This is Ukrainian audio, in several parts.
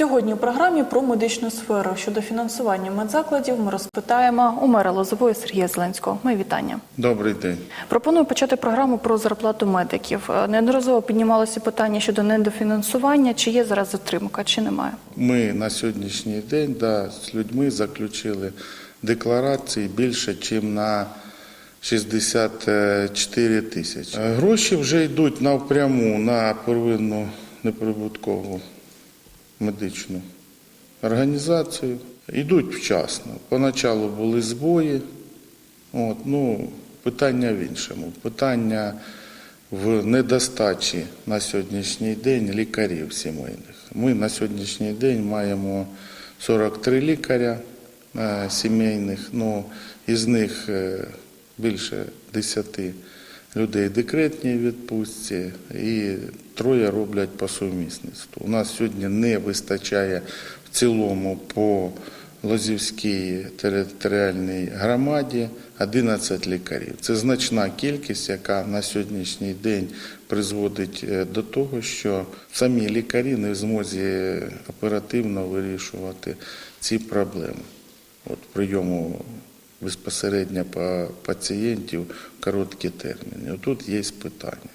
Сьогодні у програмі про медичну сферу щодо фінансування медзакладів ми розпитаємо у мера Лозової Сергія Зеленського. Мої вітання. Добрий день. Пропоную почати програму про зарплату медиків. Е, Неодноразово піднімалося питання щодо недофінансування. Чи є зараз затримка, чи немає? Ми на сьогоднішній день да, з людьми заключили декларації більше, ніж на 64 тисячі. Е, Гроші вже йдуть напряму на первинну неприбуткову медичну організацію. Йдуть вчасно. Поначалу були збої. От, ну, питання в іншому. Питання в недостачі на сьогоднішній день лікарів сімейних. Ми на сьогоднішній день маємо 43 лікаря е, сімейних, ну, із них е, більше 10 людей декретній відпустці і троє роблять по сумісництву. У нас сьогодні не вистачає в цілому по Лозівській територіальній громаді 11 лікарів. Це значна кількість, яка на сьогоднішній день призводить е, до того, що самі лікарі не в змозі оперативно вирішувати ці проблеми. От прийому безпосередньо по пацієнтів в короткі терміни. Тут є питання.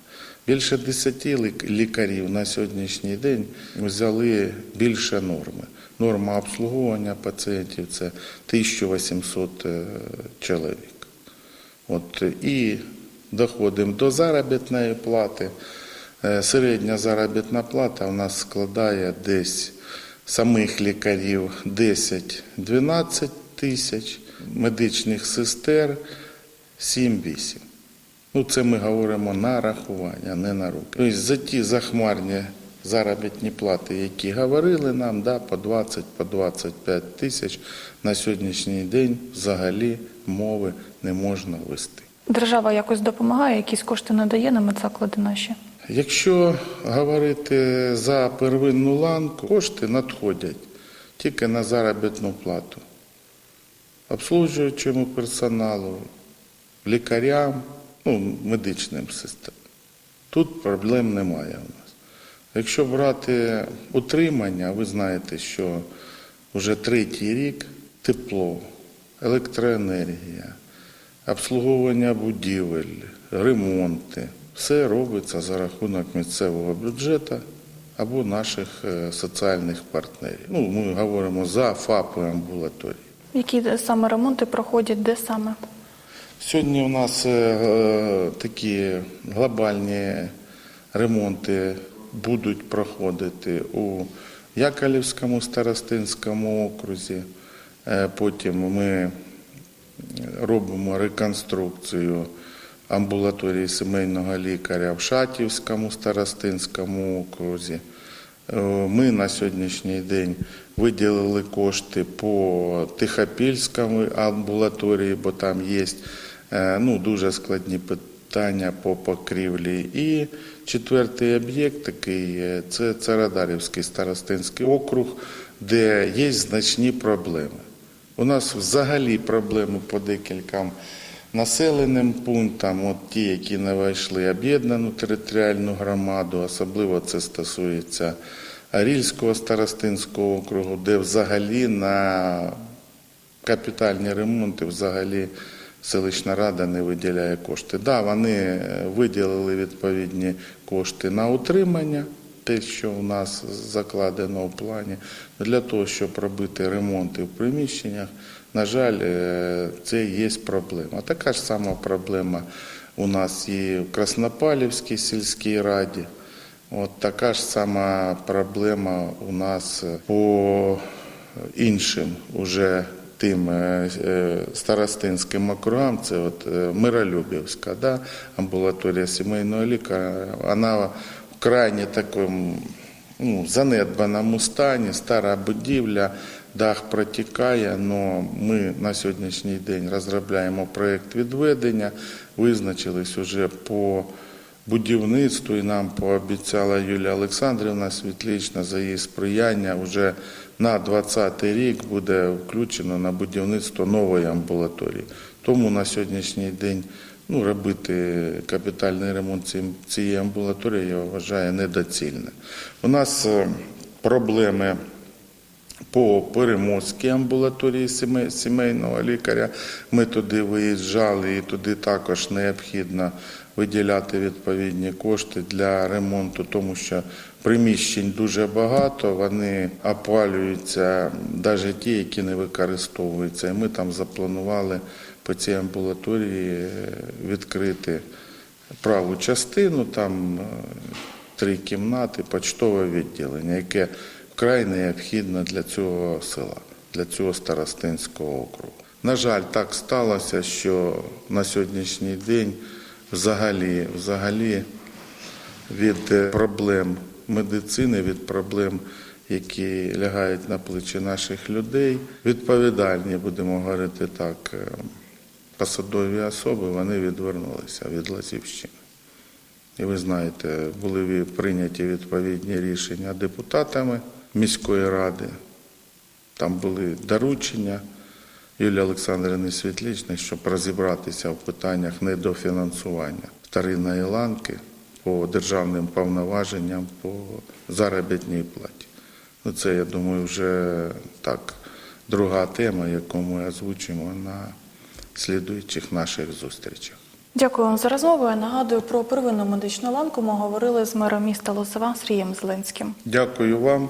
Більше 10 лікарів на сьогоднішній день взяли більше норми. Норма обслуговування пацієнтів це 1800 е, чоловік. От, і доходимо до заробітної плати. Е, Середня заробітна плата у нас складає десь самих лікарів 10-12 тисяч, медичних сестер 7-8. Ну, це ми говоримо на рахування, не на руки. Тобто за ті захмарні заробітні плати, які говорили нам, да, по 20, по 25 тисяч, на сьогоднішній день взагалі мови не можна вести. Держава якось допомагає, якісь кошти надає на медзаклади наші. Якщо говорити за первинну ланку, кошти надходять тільки на заробітну плату. Обслужуючому персоналу, лікарям, ну, медичним системам. Тут проблем немає у нас. Якщо брати утримання, ви знаєте, що вже третій рік тепло, електроенергія, обслуговування будівель, ремонти. Все робиться за рахунок місцевого бюджету або наших е, соціальних партнерів. Ну, ми говоримо за ФАПи амбулаторії. Які саме ремонти проходять, де саме? Сьогодні у нас е, такі глобальні ремонти будуть проходити у Яковлівському старостинському окрузі. Е, Потім ми робимо реконструкцію амбулаторії сімейного лікаря в Шатівському старостинському окрузі. Е, Ми на сьогоднішній день виділили кошти по Тихопільському амбулаторії, бо там є е, ну, дуже складні питання по покрівлі. І четвертий об'єкт такий е, це Царадарівський старостинський округ, де є значні проблеми. У нас взагалі проблеми по декільком населеним пунктам, от ті, які не вийшли об'єднану територіальну громаду, особливо це стосується Арільського старостинського округу, де взагалі на капітальні ремонти взагалі селищна рада не виділяє кошти. Да, вони е, виділили відповідні кошти на утримання, те, що у нас закладено в плані, для того, щоб робити ремонти в приміщеннях, на жаль, е, це є проблема. Така ж сама проблема у нас і в Краснопалівській сільській раді. От така ж сама проблема у нас по іншим уже тим е, е, старостинським округам, це от е, Миролюбівська, да, амбулаторія сімейного лікаря, вона в крайні такому ну, занедбаному стані, стара будівля, дах протікає, але ми на сьогоднішній день розробляємо проєкт відведення, визначились уже по будівництву, і нам пообіцяла Юлія Олександрівна Світлічна за її сприяння вже на 2020 рік буде включено на будівництво нової амбулаторії. Тому на сьогоднішній день ну, робити капітальний ремонт цієї амбулаторії, я вважаю, недоцільне. У нас е, проблеми по Переможській амбулаторії сімейного лікаря. Ми туди виїжджали і туди також необхідно виділяти відповідні кошти для ремонту, тому що приміщень дуже багато, вони опалюються, навіть ті, які не використовуються. І ми там запланували по цій амбулаторії е, відкрити праву частину, там е, три кімнати, почтове відділення, яке вкрай необхідно для цього села, для цього старостинського округу. На жаль, так сталося, що на сьогоднішній день взагалі, взагалі від е, проблем медицини, від проблем, які лягають на плечі наших людей, відповідальні, будемо говорити так, е, посадові особи, вони відвернулися від Лазівщини. І ви знаєте, були прийняті відповідні рішення депутатами міської ради. Там були доручення Юлії Олександрівни Світличної, щоб розібратися в питаннях недофінансування вторинної ланки по державним повноваженням по заробітній платі. Ну, це, я думаю, вже так друга тема, яку ми озвучимо на слідуючих наших зустрічах. Дякую вам за розмову. Я нагадую про первинну медичну ланку. Ми говорили з мером міста Лозова Сергієм Зеленським. Дякую вам,